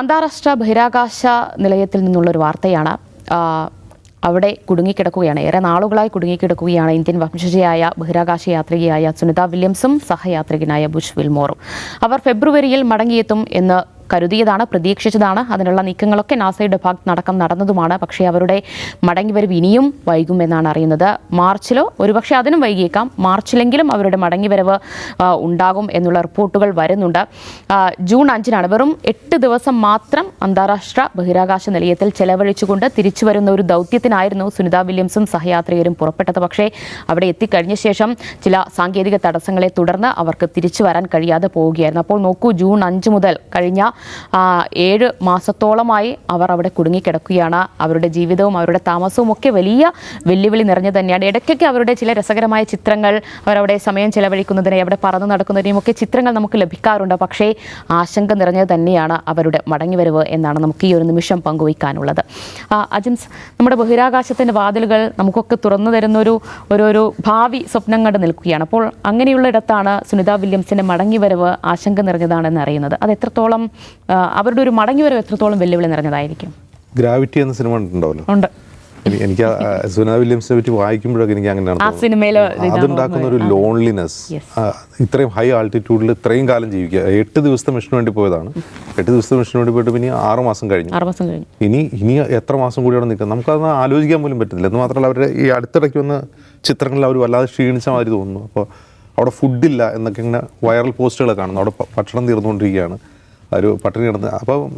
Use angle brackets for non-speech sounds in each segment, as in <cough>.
അന്താരാഷ്ട്ര ബഹിരാകാശ നിലയത്തിൽ നിന്നുള്ള ഒരു വാർത്തയാണ് അവിടെ കുടുങ്ങിക്കിടക്കുകയാണ്. ഏറെ നാളുകളായി കുടുങ്ങിക്കിടക്കുകയാണ് ഇന്ത്യൻ വംശജയായ ബഹിരാകാശ യാത്രികയായ സുനിത വില്യംസും സഹയാത്രികനായ ബുഷ് വിൽമോറും. അവർ ഫെബ്രുവരിയിൽ മടങ്ങിയെത്തും എന്ന് കരുതിയതാണ് പ്രതീക്ഷിച്ചതാണ്. അതിനുള്ള നീക്കങ്ങളൊക്കെ നാസയുടെ ഭാഗത്ത് നടക്കം നടന്നതുമാണ്. പക്ഷേ അവരുടെ മടങ്ങിവരവ് ഇനിയും വൈകുമെന്നാണ് അറിയുന്നത്. മാർച്ചിലോ ഒരുപക്ഷെ അതിനും വൈകിയേക്കാം. മാർച്ചിലെങ്കിലും അവരുടെ മടങ്ങിവരവ് വരവ് ഉണ്ടാകും എന്നുള്ള റിപ്പോർട്ടുകൾ വരുന്നുണ്ട്. ജൂൺ അഞ്ചിനാണ്. വെറും എട്ട് ദിവസം മാത്രം അന്താരാഷ്ട്ര ബഹിരാകാശ നിലയത്തിൽ ചെലവഴിച്ചുകൊണ്ട് തിരിച്ചു വരുന്ന ഒരു ദൗത്യത്തിനായിരുന്നു സുനിത വില്യംസും സഹയാത്രികരും പുറപ്പെട്ടത്. പക്ഷേ അവിടെ എത്തിക്കഴിഞ്ഞ ശേഷം ചില സാങ്കേതിക തടസ്സങ്ങളെ തുടർന്ന് അവർക്ക് തിരിച്ചു വരാൻ കഴിയാതെ പോവുകയായിരുന്നു. അപ്പോൾ നോക്കൂ ജൂൺ അഞ്ച് മുതൽ കഴിഞ്ഞ ഏഴ് മാസത്തോളമായി അവർ അവിടെ കുടുങ്ങിക്കിടക്കുകയാണ്. അവരുടെ ജീവിതവും അവരുടെ താമസവും ഒക്കെ വലിയ വെല്ലുവിളി നിറഞ്ഞു തന്നെയാണ്. ഇടയ്ക്കൊക്കെ അവരുടെ ചില രസകരമായ ചിത്രങ്ങൾ അവരവിടെ സമയം ചിലവഴിക്കുന്നതിനെ അവിടെ പറന്നു നടക്കുന്നതിനെയും ഒക്കെ ചിത്രങ്ങൾ നമുക്ക് ലഭിക്കാറുണ്ട്. പക്ഷേ ആശങ്ക നിറഞ്ഞത് തന്നെയാണ് അവരുടെ മടങ്ങിവരവ് എന്നാണ് നമുക്ക് ഈ ഒരു നിമിഷം പങ്കുവയ്ക്കാനുള്ളത്. അജിംസ് നമ്മുടെ ബഹിരാകാശത്തിന്റെ വാതിലുകൾ നമുക്കൊക്കെ തുറന്നു തരുന്നൊരു ഒരു ഒരു ഭാവി സ്വപ്നം കണ്ട് നിൽക്കുകയാണ്. അപ്പോൾ അങ്ങനെയുള്ള ഇടത്താണ് സുനിത വില്യംസിന്റെ മടങ്ങിവരവ് ആശങ്ക നിറഞ്ഞതാണെന്ന് അറിയുന്നത്. അത് എത്രത്തോളം അവരുടെ ഒരു മടങ്ങിവരവ് എത്രത്തോളം വെല്ലുവിളി നിറഞ്ഞതായിരിക്കും? ഗ്രാവിറ്റി എന്ന സിനിമ ഉണ്ടല്ലോ ഉണ്ട്. എനിക്ക് സുനാ വില്യംസിനെ പറ്റി വായിക്കുമ്പോഴൊക്കെ എനിക്ക് അങ്ങനെയാണ് അതുണ്ടാക്കുന്ന ഒരു ലോൺലിനെസ് ഇത്രയും ഹൈ ആൾട്ടിറ്റ്യൂഡിൽ ഇത്രയും കാലം ജീവിക്കുക. എട്ട് ദിവസത്തെ മിഷന് വേണ്ടി പോയതാണ്. എട്ട് ദിവസത്തെ മിഷന് വേണ്ടി പോയിട്ട് പിന്നെ ആറ് മാസം കഴിഞ്ഞു. ആറ് മാസം കഴിഞ്ഞു. ഇനി ഇനി എത്ര മാസം കൂടി അവിടെ നിൽക്കാം നമുക്കത് ആലോചിക്കാൻ പോലും പറ്റുന്നില്ല എന്ന് മാത്രമല്ല അവരുടെ ഈ അടുത്തിടയ്ക്ക് വന്ന ചിത്രങ്ങളിൽ അവർ വല്ലാതെ ക്ഷീണിച്ച മാതിരി തോന്നുന്നു. അപ്പോൾ അവിടെ ഫുഡില്ല എന്നൊക്കെ ഇങ്ങനെ വൈറൽ പോസ്റ്റുകൾ കാണുന്നു. അവിടെ ഭക്ഷണം തീർന്നുകൊണ്ടിരിക്കുകയാണ്. ഒരു പട്ടിണി കിടന്ന് അപ്പോൾ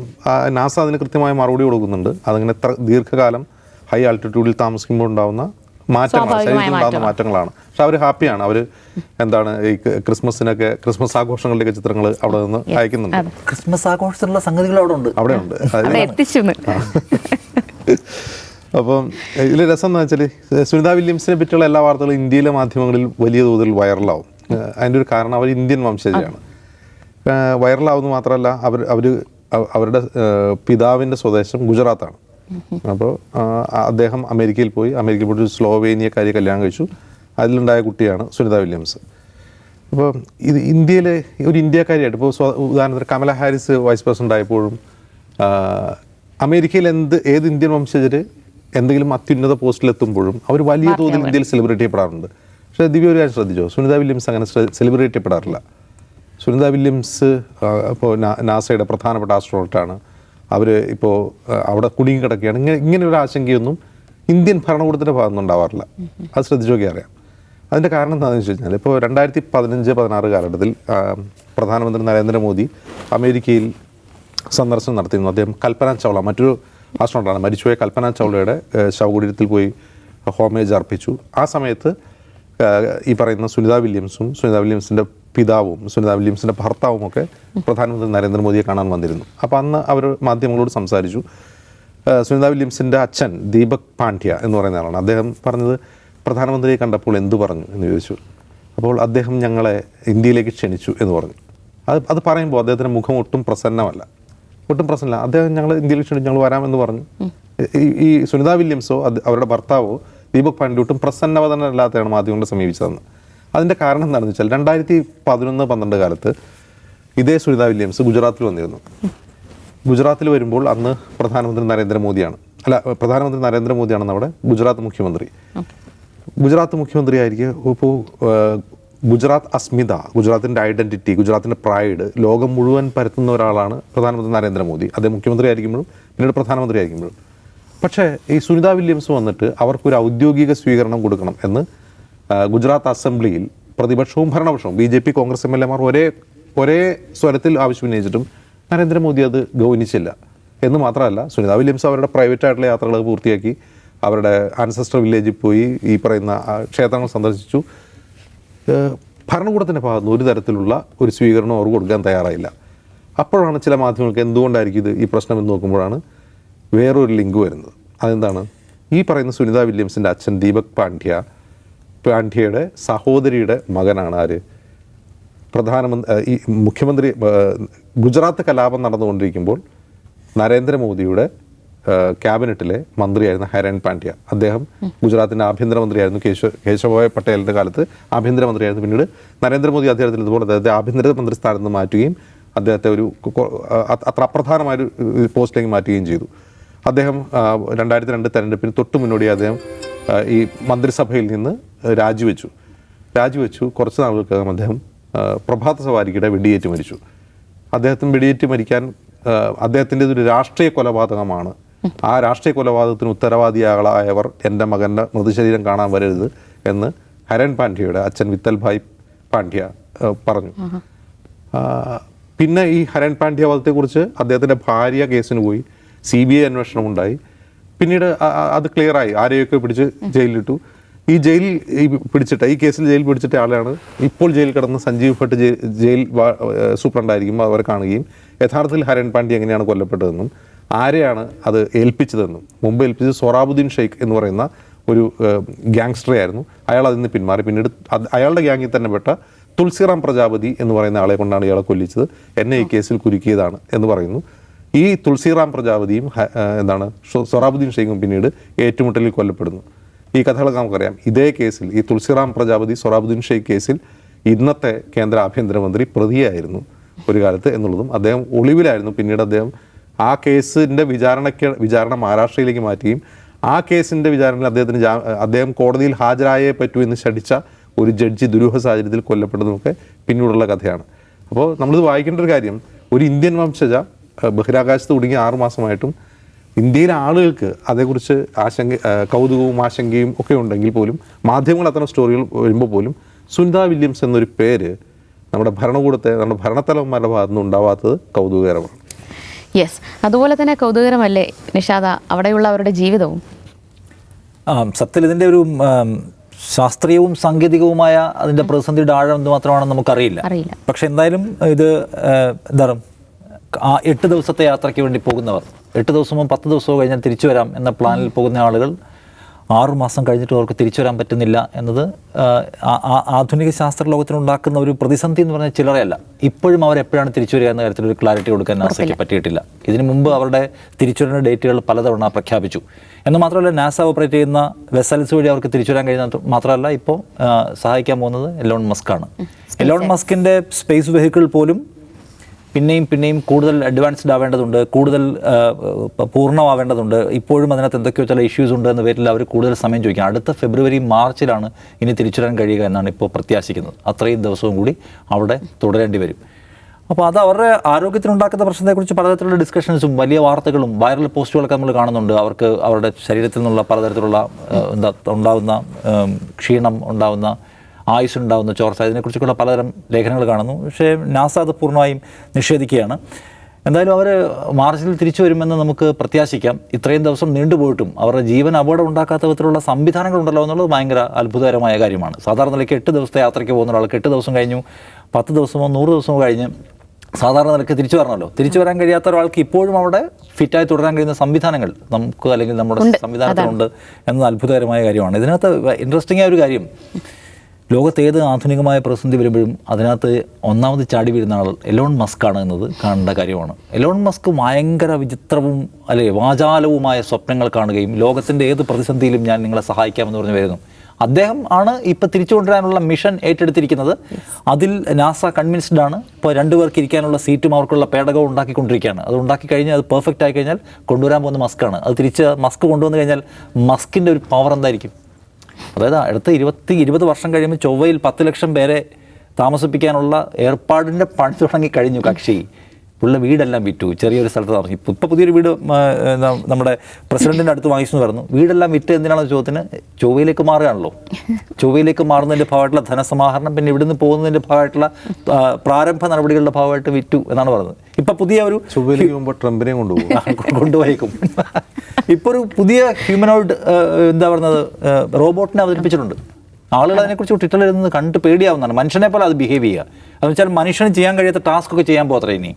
നാസ അതിന് കൃത്യമായ മറുപടി കൊടുക്കുന്നുണ്ട്. അതങ്ങനെ എത്ര ദീർഘകാലം ഹൈ ആൾട്ടിറ്റ്യൂഡിൽ താമസിക്കുമ്പോൾ ഉണ്ടാകുന്ന മാറ്റങ്ങൾ ശരീരത്തിൽ ഉണ്ടാകുന്ന മാറ്റങ്ങളാണ്. പക്ഷെ അവർ ഹാപ്പിയാണ്. അവർ എന്താണ് ഈ ക്രിസ്മസിനൊക്കെ ക്രിസ്മസ് ആഘോഷങ്ങളുടെയൊക്കെ ചിത്രങ്ങൾ അവിടെ നിന്ന് അയക്കുന്നുണ്ട്. ക്രിസ്മസ് ആഘോഷത്തിലുള്ള സംഗതികൾ അവിടെ ഉണ്ട്. അവിടെ ഉണ്ട്. <laughs> അപ്പം ഇതിൽ രസം എന്ന് വെച്ചാൽ സുനിത വില്യംസിനെ പറ്റിയുള്ള എല്ലാ വാർത്തകളും ഇന്ത്യയിലെ മാധ്യമങ്ങളിൽ വലിയ തോതിൽ വൈറലാവും. അതിന്റെ ഒരു കാരണം അവർ ഇന്ത്യൻ വംശജയാണ് വൈറലാവുന്ന മാത്രമല്ല അവർ അവർ അവരുടെ പിതാവിന്റെ സ്വദേശം ഗുജറാത്താണ്. അപ്പോൾ അദ്ദേഹം അമേരിക്കയിൽ പോയി അമേരിക്കയിൽ പോയിട്ട് സ്ലോവേനിയക്കാരി കല്യാണം കഴിച്ചു. അതിലുണ്ടായ കുട്ടിയാണ് സുനിത വില്യംസ്. അപ്പോൾ ഇത് ഇന്ത്യയിലെ ഒരു ഇന്ത്യക്കാരിയായിട്ട് ഇപ്പോൾ ഉദാഹരണത്തിന് കമല ഹാരിസ് വൈസ് പ്രസിഡന്റ് ആയപ്പോഴും അമേരിക്കയിൽ എന്ത് ഏത് ഇന്ത്യൻ വംശജർ എന്തെങ്കിലും അത്യുന്നത പോസ്റ്റിലെത്തുമ്പോഴും അവർ വലിയ തോതിൽ ഇന്ത്യയിൽ സെലിബ്രേറ്റ് ചെയ്യപ്പെടാറുണ്ട് പക്ഷേ ദിവ്യ ഒരു കാര്യം ശ്രദ്ധിച്ചോ? സുനിത വില്യംസ് അങ്ങനെ സെലിബ്രേറ്റ് ചെയ്യപ്പെടാറില്ല സുനിത വില്യംസ് ഇപ്പോൾ നാസയുടെ പ്രധാനപ്പെട്ട ആസ്ട്രോണോട്ടാണ് അവർ ഇപ്പോൾ അവിടെ കുടുങ്ങി കിടക്കുകയാണ് ഇങ്ങനെ ഇങ്ങനെ ഒരു ആശങ്കയൊന്നും ഇന്ത്യൻ ഭരണകൂടത്തിന്റെ ഭാഗത്തുനിന്ന് ഉണ്ടാവാറില്ല അത് ശ്രദ്ധിച്ചു നോക്കി അറിയാം. അതിന്റെ കാരണം എന്താണെന്ന് വെച്ച് കഴിഞ്ഞാൽ ഇപ്പോൾ രണ്ടായിരത്തി പതിനഞ്ച് പതിനാറ് കാലഘട്ടത്തിൽ പ്രധാനമന്ത്രി നരേന്ദ്രമോദി അമേരിക്കയിൽ സന്ദർശനം നടത്തിയിരുന്നു. അദ്ദേഹം കൽപ്പന ചൗള മറ്റൊരു ആസ്ട്രോണോട്ടാണ് മരിച്ചുപോയ കൽപ്പന ചൗളയുടെ ശവകുടീരത്തിൽ പോയി ഹോമേജ് അർപ്പിച്ചു. ആ സമയത്ത് ഈ പറയുന്ന സുനിത വില്യംസും സുനിത വില്യംസിന്റെ പിതാവും സുനിത വില്യംസിന്റെ ഭർത്താവും ഒക്കെ പ്രധാനമന്ത്രി നരേന്ദ്രമോദിയെ കാണാൻ വന്നിരുന്നു. അപ്പോൾ അന്ന് അവർ മാധ്യമങ്ങളോട് സംസാരിച്ചു. സുനിത വില്യംസിന്റെ അച്ഛൻ ദീപക് പാണ്ഡ്യ എന്ന് പറയുന്ന ആളാണ്. അദ്ദേഹം പറഞ്ഞത് പ്രധാനമന്ത്രിയെ കണ്ടപ്പോൾ എന്തു പറഞ്ഞു എന്ന് ചോദിച്ചു. അപ്പോൾ അദ്ദേഹം ഞങ്ങളെ ഇന്ത്യയിലേക്ക് ക്ഷണിച്ചു എന്ന് പറഞ്ഞു. അത് അത് പറയുമ്പോൾ അദ്ദേഹത്തിന്റെ മുഖം ഒട്ടും പ്രസന്നമല്ല. ഒട്ടും പ്രശ്നമില്ല അദ്ദേഹം ഞങ്ങൾ ഇന്ത്യയിൽ ക്ഷണിച്ചു ഞങ്ങൾ വരാമെന്ന് പറഞ്ഞു. ഈ ഈ സുനിത വില്യംസോ അവരുടെ ഭർത്താവോ ദീപക് പാണ്ഡ്യ ഒട്ടും പ്രസന്നവതനല്ലാത്തയാണ് മാധ്യമങ്ങളെ സമീപിച്ചതെന്ന്. അതിന്റെ കാരണം എന്താണെന്ന് വെച്ചാൽ രണ്ടായിരത്തി പതിനൊന്ന് പന്ത്രണ്ട് കാലത്ത് ഇതേ സുനിത വില്യംസ് ഗുജറാത്തിൽ വന്നിരുന്നു. ഗുജറാത്തിൽ വരുമ്പോൾ അന്ന് പ്രധാനമന്ത്രി നരേന്ദ്രമോദിയാണ്. അല്ല പ്രധാനമന്ത്രി നരേന്ദ്രമോദിയാണ് നമ്മുടെ ഗുജറാത്ത് മുഖ്യമന്ത്രി. ഗുജറാത്ത് മുഖ്യമന്ത്രി ആയിരിക്കും ഇപ്പോൾ ഗുജറാത്ത് അസ്മിത ഗുജറാത്തിന്റെ ഐഡന്റിറ്റി ഗുജറാത്തിന്റെ പ്രൈഡ് ലോകം മുഴുവൻ പരത്തുന്ന ഒരാളാണ് പ്രധാനമന്ത്രി നരേന്ദ്രമോദി. അദ്ദേഹം മുഖ്യമന്ത്രി ആയിരിക്കുമ്പോഴും പിന്നീട് പ്രധാനമന്ത്രി ആയിരിക്കുമ്പോഴും. പക്ഷേ ഈ സുനിത വില്യംസ് വന്നിട്ട് അവർക്കൊരു ഔദ്യോഗിക സ്വീകരണം കൊടുക്കണം എന്ന് ഗുജറാത്ത് അസംബ്ലിയിൽ പ്രതിപക്ഷവും ഭരണപക്ഷവും B J P Congress M L എമാർ ഒരേ ഒരേ സ്വരത്തിൽ ആവശ്യം ഉന്നയിച്ചിട്ടും നരേന്ദ്രമോദി അത് ഗൗനിച്ചില്ല. എന്ന് മാത്രമല്ല സുനിത വില്യംസ് അവരുടെ പ്രൈവറ്റ് ആയിട്ടുള്ള യാത്രകൾ പൂർത്തിയാക്കി. അവരുടെ ആൻസസ്റ്റർ വില്ലേജിൽ പോയി ഈ പറയുന്ന ക്ഷേത്രങ്ങൾ സന്ദർശിച്ചു. ഭരണകൂടത്തിന്റെ ഭാഗത്ത് നിന്ന് ഒരു തരത്തിലുള്ള ഒരു സ്വീകരണം അവർ കൊടുക്കാൻ തയ്യാറായില്ല. അപ്പോഴാണ് ചില മാധ്യമങ്ങൾക്ക് എന്തുകൊണ്ടായിരിക്കും ഇത് ഈ പ്രശ്നം എന്ന് നോക്കുമ്പോഴാണ് വേറൊരു ലിങ്ക് വരുന്നത്. അതെന്താണ്? ഈ പറയുന്ന സുനിത വില്യംസിന്റെ അച്ഛൻ ദീപക് പാണ്ഡ്യ പാണ്ഡ്യയുടെ സഹോദരിയുടെ മകനാണ് ആര്? പ്രധാനമന്ത്രി ഈ മുഖ്യമന്ത്രി ഗുജറാത്ത് കലാപം നടന്നുകൊണ്ടിരിക്കുമ്പോൾ നരേന്ദ്രമോദിയുടെ ക്യാബിനറ്റിലെ മന്ത്രിയായിരുന്ന ഹരൻ പാണ്ഡ്യ. അദ്ദേഹം ഗുജറാത്തിന്റെ ആഭ്യന്തരമന്ത്രിയായിരുന്നു. കേശവ കേശവഭായ് പട്ടേലിന്റെ കാലത്ത് ആഭ്യന്തരമന്ത്രിയായിരുന്നു. പിന്നീട് നരേന്ദ്രമോദി അധികാരത്തിൽ ഇതുപോലെ അദ്ദേഹത്തെ ആഭ്യന്തരമന്ത്രി സ്ഥാനത്ത് നിന്ന് മാറ്റുകയും അദ്ദേഹത്തെ ഒരു അത്ര അപ്രധാനമായൊരു പോസ്റ്റിലേക്ക് മാറ്റുകയും ചെയ്തു. അദ്ദേഹം രണ്ടായിരത്തി രണ്ട് തെരഞ്ഞെടുപ്പിന് തൊട്ട് മുന്നോടി അദ്ദേഹം ഈ മന്ത്രിസഭയിൽ നിന്ന് രാജിവെച്ചു. രാജിവെച്ചു. കുറച്ച് നാളുകൾക്കകം അദ്ദേഹം പ്രഭാത സവാരിക്കിടെ വെടിയേറ്റ് മരിച്ചു. അദ്ദേഹത്തിന് വെടിയേറ്റ് മരിക്കാൻ അദ്ദേഹത്തിന്റെ ഒരു രാഷ്ട്രീയ കൊലപാതകമാണ്. ആ രാഷ്ട്രീയ കൊലപാതകത്തിന് ഉത്തരവാദിയാളായവർ എന്റെ മകന്റെ മൃതശരീരം കാണാൻ വരരുത് എന്ന് ഹരൺ പാണ്ഡ്യയുടെ അച്ഛൻ വിത്തൽ ഭായ് പാണ്ഡ്യ പറഞ്ഞു. പിന്നെ ഈ ഹരൺ പാണ്ഡ്യ വധത്തെക്കുറിച്ച് അദ്ദേഹത്തിന്റെ ഭാര്യ കേസിന് പോയി. സി ബി ഐ അന്വേഷണം ഉണ്ടായി പിന്നീട് അത് ക്ലിയറായി. ആരെയൊക്കെ പിടിച്ച് ജയിലിലിട്ടു. ഈ ജയിലിൽ ഈ പിടിച്ചിട്ട ഈ കേസിൽ ജയിൽ പിടിച്ചിട്ട ആളാണ്. ഇപ്പോൾ ജയിലിൽ കിടന്ന സഞ്ജീവ് ഭട്ട് ജയിൽ സൂപ്രണ്ടായിരിക്കും അവരെ കാണുകയും യഥാർത്ഥത്തിൽ ഹരൺ പാണ്ഡ്യ എങ്ങനെയാണ് കൊല്ലപ്പെട്ടതെന്നും ആരെയാണ് അത് ഏൽപ്പിച്ചതെന്നും മുമ്പ് ഏൽപ്പിച്ചത് സൊറാബുദ്ദീൻ ഷെയ്ഖ് എന്ന് പറയുന്ന ഒരു ഗ്യാങ്സ്റ്ററെ ആയിരുന്നു. അയാൾ അതിൽ നിന്ന് പിന്മാറി. പിന്നീട് അയാളുടെ ഗ്യാങ്ങിൽ തന്നെ പെട്ട തുൾസിറാം പ്രജാപതി എന്ന് പറയുന്ന ആളെ കൊണ്ടാണ് ഇയാളെ കൊല്ലിച്ചത്. എന്നെ ഈ കേസിൽ കുരുക്കിയതാണ് എന്ന് പറയുന്നു. ഈ തുൾസിറാം പ്രജാപതിയും എന്താണ് സൊറാബുദ്ദീൻ ഷെയ്ഖും പിന്നീട് ഏറ്റുമുട്ടലിൽ കൊല്ലപ്പെടുന്നു. ഈ കഥകളൊക്കെ നമുക്കറിയാം. ഇതേ കേസിൽ ഈ തുളസിറാം പ്രജാപതി സൊറാബുദ്ദീൻ ഷെയ്ഖ് കേസിൽ ഇന്നത്തെ കേന്ദ്ര ആഭ്യന്തരമന്ത്രി പ്രതിയായിരുന്നു ഒരു കാലത്ത് എന്നുള്ളതും അദ്ദേഹം ഒളിവിലായിരുന്നു. പിന്നീട് അദ്ദേഹം ആ കേസിന്റെ വിചാരണയ്ക്ക് വിചാരണ മഹാരാഷ്ട്രയിലേക്ക് മാറ്റുകയും ആ കേസിന്റെ വിചാരണയിൽ അദ്ദേഹത്തിന് അദ്ദേഹം കോടതിയിൽ ഹാജരായേ പറ്റൂ എന്ന് ശഠിച്ച ഒരു ജഡ്ജി ദുരൂഹ സാഹചര്യത്തിൽ കൊല്ലപ്പെട്ടതുമൊക്കെ പിന്നീടുള്ള കഥയാണ്. അപ്പോൾ നമ്മളിത് വായിക്കേണ്ട ഒരു കാര്യം ഒരു ഇന്ത്യൻ വംശജ ബഹിരാകാശത്ത് കുടുങ്ങി ആറു മാസമായിട്ടും ഇന്ത്യയിലെ ആളുകൾക്ക് അതേക്കുറിച്ച് ആശങ്ക കൗതുകവും ആശങ്കയും ഒക്കെ ഉണ്ടെങ്കിൽ പോലും മാധ്യമങ്ങൾ അത്തരം സ്റ്റോറികൾ വരുമ്പോൾ പോലും സുനിത വില്യംസ് എന്നൊരു പേര് നമ്മുടെ ഭരണകൂടത്തെ നമ്മുടെ ഭരണത്തലവന്മാരുടെ ഭാഗത്തു നിന്ന് ഉണ്ടാവാത്തത് കൗതുകകരമാണ്. യെസ് അതുപോലെ തന്നെ കൗതുകരമല്ലേ നിഷാദ? അവിടെയുള്ള അവരുടെ ജീവിതവും. ആ സത്യത്തിൽ ഇതിന്റെ ഒരു ശാസ്ത്രീയവും സാങ്കേതികവുമായ അതിന്റെ പ്രതിസന്ധിയുടെ ആഴം എന്ത് മാത്രമാണെന്ന് നമുക്കറിയില്ല. അറിയില്ല. പക്ഷെ എന്തായാലും ഇത് എന്താ പറയുക ആ എട്ട് ദിവസത്തെ യാത്രയ്ക്ക് വേണ്ടി പോകുന്നവർ എട്ട് ദിവസമോ പത്ത് ദിവസമോ കഴിഞ്ഞാൽ തിരിച്ചു വരാം എന്ന പ്ലാനിൽ പോകുന്ന ആളുകൾ ആറുമാസം കഴിഞ്ഞിട്ട് അവർക്ക് തിരിച്ചു വരാൻ പറ്റുന്നില്ല എന്നത് ആധുനിക ശാസ്ത്ര ലോകത്തിനുണ്ടാക്കുന്ന ഒരു പ്രതിസന്ധി എന്ന് പറഞ്ഞാൽ ചില്ലറയല്ല. ഇപ്പോഴും അവർ എപ്പോഴാണ് തിരിച്ചു വരിക എന്ന കാര്യത്തിൽ ഒരു ക്ലാരിറ്റി കൊടുക്കാൻ നാസയ്ക്ക് പറ്റിയിട്ടില്ല. ഇതിനു മുമ്പ് അവരുടെ തിരിച്ചുവരുന്ന ഡേറ്റുകൾ പലതവണ പ്രഖ്യാപിച്ചു. എന്ന് മാത്രമല്ല നാസ ഓപ്പറേറ്റ് ചെയ്യുന്ന വെസൽസ് വഴി അവർക്ക് തിരിച്ചു വരാൻ കഴിയുന്ന മാത്രമല്ല ഇപ്പോൾ സഹായിക്കാൻ പോകുന്നത് എലോൺ മസ്ക് ആണ്. എലോൺ മസ്കിന്റെ സ്പേസ് വെഹിക്കിൾ പോലും പിന്നെയും പിന്നെയും കൂടുതൽ അഡ്വാൻസ്ഡ് ആവേണ്ടതുണ്ട് കൂടുതൽ പൂർണമാവേണ്ടതുണ്ട്. ഇപ്പോഴും അതിനകത്ത് എന്തൊക്കെയോ ചില ഇഷ്യൂസ് ഉണ്ട് എന്ന പേരിൽ അവർ കൂടുതൽ സമയം ചോദിക്കുക അടുത്ത ഫെബ്രുവരി മാർച്ചിലാണ് ഇനി തിരിച്ചുവരാൻ കഴിയുക എന്നാണ് ഇപ്പോൾ പ്രത്യാശിക്കുന്നത്. അത്രയും ദിവസവും കൂടി അവിടെ തുടരേണ്ടി വരും. അപ്പോൾ അത് അവരുടെ ആരോഗ്യത്തിനുണ്ടാക്കുന്ന പ്രശ്നത്തെക്കുറിച്ച് പലതരത്തിലുള്ള ഡിസ്കഷൻസും വലിയ വാർത്തകളും വൈറൽ പോസ്റ്റുകളൊക്കെ നമ്മൾ കാണുന്നുണ്ട്. അവർക്ക് അവരുടെ ശരീരത്തിൽ നിന്നുള്ള പലതരത്തിലുള്ള എന്താ ഉണ്ടാവുന്ന ക്ഷീണം ഉണ്ടാവുന്ന ആയുസ് ഉണ്ടാകുന്ന ചോർച്ച ഇതിനെക്കുറിച്ചൊക്കെയുള്ള പലതരം ലേഖനങ്ങൾ കാണുന്നു. പക്ഷേ നാസ അത് പൂർണമായും നിഷേധിക്കുകയാണ്. എന്തായാലും അവർ മാർച്ചിൽ തിരിച്ചു വരുമെന്ന് നമുക്ക് പ്രത്യാശിക്കാം. ഇത്രയും ദിവസം നീണ്ടുപോയിട്ടും അവരുടെ ജീവൻ അപകടം ഉണ്ടാക്കാത്ത വിധത്തിലുള്ള സംവിധാനങ്ങളുണ്ടല്ലോ എന്നുള്ളത് ഭയങ്കര അത്ഭുതകരമായ കാര്യമാണ്. സാധാരണ നിലയ്ക്ക് എട്ട് ദിവസത്തെ യാത്രയ്ക്ക് പോകുന്ന ഒരാൾക്ക് എട്ട് ദിവസം കഴിഞ്ഞു പത്ത് ദിവസമോ നൂറ് ദിവസമോ കഴിഞ്ഞ് സാധാരണ നിലയ്ക്ക് തിരിച്ചു വരണമല്ലോ. തിരിച്ചു വരാൻ കഴിയാത്ത ഒരാൾക്ക് ഇപ്പോഴും അവിടെ ഫിറ്റായി തുടരാൻ കഴിയുന്ന സംവിധാനങ്ങൾ നമുക്ക് അല്ലെങ്കിൽ നമ്മുടെ. സംവിധാനത്തിലുണ്ട് എന്നത് അത്ഭുതകരമായ കാര്യമാണ്. ഇതിനകത്ത് ഇൻട്രസ്റ്റിംഗ് ആയ ഒരു കാര്യം. ലോകത്ത് ഏത് ആധുനികമായ പ്രതിസന്ധി വരുമ്പോഴും അതിനകത്ത് ഒന്നാമത് ചാടി വീഴുന്ന ആൾ എലോൺ മസ്ക് ആണ് എന്നത് കാണേണ്ട കാര്യമാണ്. എലോൺ മസ്ക് ഭയങ്കര വിചിത്രവും അല്ലെ വാചാലവുമായ സ്വപ്നങ്ങൾ കാണുകയും ലോകത്തിന്റെ ഏത് പ്രതിസന്ധിയിലും ഞാൻ നിങ്ങളെ സഹായിക്കാമെന്ന് പറഞ്ഞു വരുന്നു. അദ്ദേഹം ആണ് ഇപ്പം തിരിച്ചു കൊണ്ടുവരാനുള്ള മിഷൻ ഏറ്റെടുത്തിരിക്കുന്നത്. അതിൽ നാസ കൺവിൻസ്ഡ് ആണ്. ഇപ്പോൾ രണ്ടുപേർക്ക് ഇരിക്കാനുള്ള സീറ്റും അവർക്കുള്ള പേടകവും ഉണ്ടാക്കിക്കൊണ്ടിരിക്കുകയാണ്. അത് ഉണ്ടാക്കി കഴിഞ്ഞാൽ അത് പെർഫെക്റ്റ് ആയി കഴിഞ്ഞാൽ കൊണ്ടുവരാൻ പോകുന്ന മസ്കാണ് അത് തിരിച്ച് മസ്ക് കൊണ്ടുവന്നു കഴിഞ്ഞാൽ മസ്കിന്റെ ഒരു പവർ എന്തായിരിക്കും? അതായത് അടുത്ത ഇരുപത്തി ഇരുപത് വർഷം കഴിയുമ്പോൾ ചൊവ്വയിൽ പത്ത് ലക്ഷം പേരെ താമസിപ്പിക്കാനുള്ള ഏർപ്പാടിന്റെ പണി തുടങ്ങി കഴിഞ്ഞു കക്ഷി. പുള്ള വീടെല്ലാം വിറ്റു. ചെറിയൊരു സ്ഥലത്ത് താമസിക്കും ഇപ്പോൾ പുതിയൊരു വീട് നമ്മുടെ പ്രസിഡന്റിന്റെ അടുത്ത് വാങ്ങിച്ചു എന്ന് പറഞ്ഞു. വീടെല്ലാം വിറ്റ് എന്തിനാണെന്ന് ചോദ്യത്തിന്? ചൊവ്വയിലേക്ക് മാറുകയാണല്ലോ. ചൊവ്വയിലേക്ക് മാറുന്നതിന്റെ ഭാഗമായിട്ടുള്ള ധനസമാഹരണം പിന്നെ ഇവിടുന്ന് പോകുന്നതിന്റെ ഭാഗമായിട്ടുള്ള പ്രാരംഭ നടപടികളുടെ ഭാഗമായിട്ട് വിറ്റു എന്നാണ് പറയുന്നത് ഇപ്പം പുതിയ ഒരു ചൊവ്വയിലേക്ക് പോകുമ്പോൾ ട്രംപിനെയും കൊണ്ടുപോകും. കൊണ്ടുപോയേക്കും. ഇപ്പോൾ ഒരു പുതിയ ഹ്യൂമനോയിഡ് എന്താ പറയുന്നത് റോബോട്ടിനെ അവതരിപ്പിച്ചിട്ടുണ്ട്. ആളുകൾ അതിനെക്കുറിച്ച് ട്വിറ്ററിൽ ഇരുന്ന് കണ്ട് പേടിയാവുന്നതാണ്. മനുഷ്യനെ പോലെ അത് ബിഹേവ് ചെയ്യുക. എന്ന് വെച്ചാൽ മനുഷ്യന് ചെയ്യാൻ കഴിയാത്ത ടാസ്ക് ഒക്കെ ചെയ്യാൻ പോകത്ര ഇനി.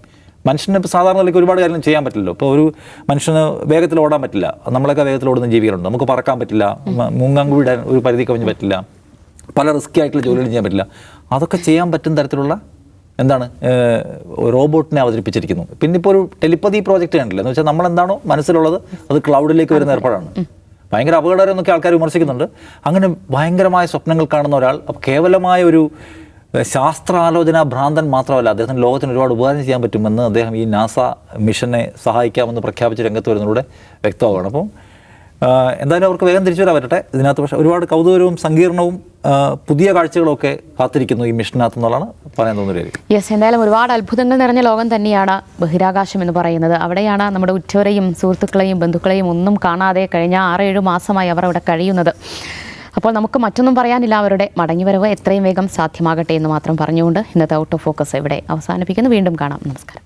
മനുഷ്യന് സാധാരണ നിലയ്ക്ക് ഒരുപാട് കാര്യങ്ങൾ ചെയ്യാൻ പറ്റില്ലല്ലോ. ഇപ്പോൾ ഒരു മനുഷ്യന് വേഗത്തിൽ ഓടാൻ പറ്റില്ല. നമ്മളൊക്കെ വേഗത്തിൽ ഓടുന്ന ജീവികളുണ്ട്. നമുക്ക് പറക്കാൻ പറ്റില്ല. മുങ്ങാൻ മുങ്ങാങ്കു ഒരു പരിധി കവിഞ്ഞ് പറ്റില്ല. പല റിസ്കി ആയിട്ടുള്ള ജോലികൾ ചെയ്യാൻ പറ്റില്ല. അതൊക്കെ ചെയ്യാൻ പറ്റുന്ന തരത്തിലുള്ള എന്താണ് റോബോട്ടിനെ അവതരിപ്പിച്ചിരിക്കുന്നു. പിന്നെ ഇപ്പോൾ ഒരു ടെലിപ്പതി പ്രോജക്റ്റ് കണ്ടില്ല? എന്ന് വെച്ചാൽ നമ്മൾ എന്താണോ മനസ്സിലുള്ളത് അത് ക്ലൗഡിലേക്ക് വരുന്ന ഏർപ്പാടാണ്. ഭയങ്കര അപകടകരം എന്നൊക്കെ ആൾക്കാർ വിമർശിക്കുന്നുണ്ട്. അങ്ങനെ ഭയങ്കരമായ സ്വപ്നങ്ങൾ കാണുന്ന ഒരാൾ കേവലമായ ഒരു ശാസ്ത്രാലോചന ഭ്രാന്തൻ മാത്രമല്ല അദ്ദേഹത്തിന് ലോകത്തിന് ഒരുപാട് ഉപകാരം ചെയ്യാൻ പറ്റുമെന്ന് അദ്ദേഹം ഈ നാസ മിഷനെ സഹായിക്കാമെന്ന് പ്രഖ്യാപിച്ച രംഗത്ത് വരുന്നതിലൂടെ വ്യക്തമാവുകയാണ്. അപ്പം എന്തായാലും അവർക്ക് വേഗം തിരിച്ചു വരാൻ പറ്റട്ടെ. ഇതിനകത്ത് പക്ഷേ ഒരുപാട് കൗതുകരവും സങ്കീർണവും പുതിയ കാഴ്ചകളൊക്കെ കാത്തിരിക്കുന്നു ഈ മിഷനകത്ത് എന്നുള്ളതാണ് പറയാൻ തോന്നുന്നത് യെസ് എന്തായാലും ഒരുപാട് അത്ഭുതങ്ങൾ നിറഞ്ഞ ലോകം തന്നെയാണ് ബഹിരാകാശം എന്ന് പറയുന്നത്. അവിടെയാണ് നമ്മുടെ ഉറ്റവരെയും സുഹൃത്തുക്കളെയും ബന്ധുക്കളെയും ഒന്നും കാണാതെ കഴിഞ്ഞ ആറേഴ് മാസമായി അവർ അവിടെ കഴിയുന്നത്. അപ്പോൾ നമുക്ക് മറ്റൊന്നും പറയാനില്ല. അവരുടെ മടങ്ങിവരവ് എത്രയും വേഗം സാധ്യമാകട്ടെ എന്ന് മാത്രം പറഞ്ഞുകൊണ്ട് ഇന്നത്തെ ഔട്ട് ഓഫ് ഫോക്കസ് ഇവിടെ അവസാനിപ്പിക്കുന്നു. വീണ്ടും കാണാം. നമസ്കാരം.